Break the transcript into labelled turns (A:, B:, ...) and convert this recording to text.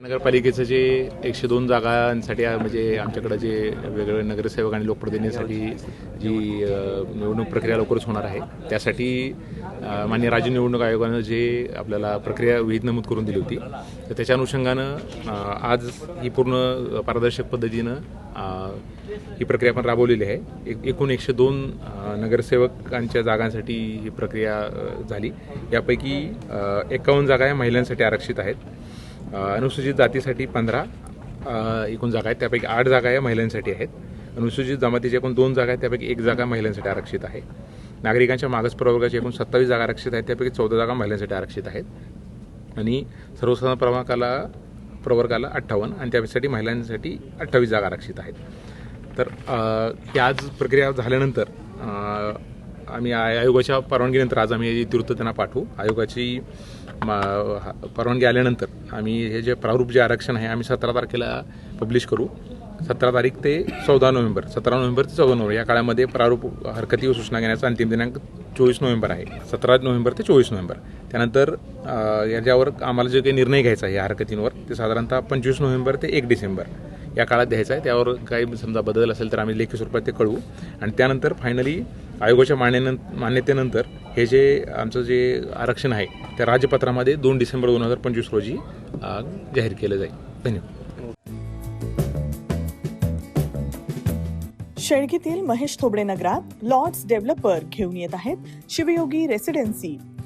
A: नगरपालिकेचं जे एकशे दोन जागांसाठी म्हणजे आमच्याकडे जे वेगवेगळे नगरसेवक आणि लोकप्रतिनिधींसाठी जी निवडणूक प्रक्रिया लवकरच होणार आहे त्यासाठी मान्य राज्य निवडणूक आयोगानं जे आपल्याला प्रक्रिया विहित नमूद करून दिली होती तर त्याच्या अनुषंगानं आज ही पूर्ण पारदर्शक पद्धतीनं ही प्रक्रिया आपण राबवलेली आहे. एक एकूण एकशे दोन नगरसेवकांच्या जागांसाठी ही प्रक्रिया झाली. यापैकी एकावन्न जागा या महिलांसाठी आरक्षित आहेत. अनुसूचित जातीसाठी पंधरा एकूण जागा आहेत. त्यापैकी आठ जागा या महिलांसाठी आहेत. अनुसूचित जमातीच्या एकूण दोन जागा आहेत. त्यापैकी एक जागा महिलांसाठी आरक्षित आहे. नागरिकांच्या मागास प्रवर्गाच्या एकूण सत्तावीस जागा आरक्षित आहेत. त्यापैकी चौदा जागा महिलांसाठी आरक्षित आहेत. आणि सर्वसाधारण प्रवर्गाला प्रवर्गाला अठ्ठावन्न आणि त्यासाठी महिलांसाठी अठ्ठावीस जागा आरक्षित आहेत. तर अ, आज प्रक्रिया झाल्यानंतर आम्ही आयोगाच्या परवानगीनंतर आज आम्ही ही त्यांना पाठवू. आयोगाची मा- परवानगी आल्यानंतर आम्ही हे जे प्रारूप जे आरक्षण आहे आम्ही सतरा तारखेला पब्लिश करू. सतरा तारीख ते चौदा नोव्हेंबर सतरा नोव्हेंबर ते चौदा नोव्हेंबर या काळामध्ये प्रारूप हरकती व सूचना घेण्याचा अंतिम दिनांक चोवीस नोव्हेंबर आहे. सतरा नोव्हेंबर ते चोवीस नोव्हेंबर. त्यानंतर याच्यावर आम्हाला जे काही निर्णय घ्यायचा आहे या हरकतींवर ते साधारणतः पंचवीस नोव्हेंबर ते एक डिसेंबर या काळात द्यायचा आहे. त्यावर काही समजा बदल असेल तर आम्ही लेखी स्वरूपात ते कळवू. आणि त्यानंतर फायनली आयोगाच्या मान्यन मान्यतेनंतर हे जे आमचं जे आरक्षण आहे त्या राजपत्रामध्ये दोन डिसेंबर दोन हजार पंचवीस रोजी जाहीर केलं जाईल. धन्यवाद.
B: शेळगीतील महेश थोबडे नगरात लॉर्ड्स डेव्हलपर घेऊन येत आहेत शिवयोगी रेसिडेन्सी.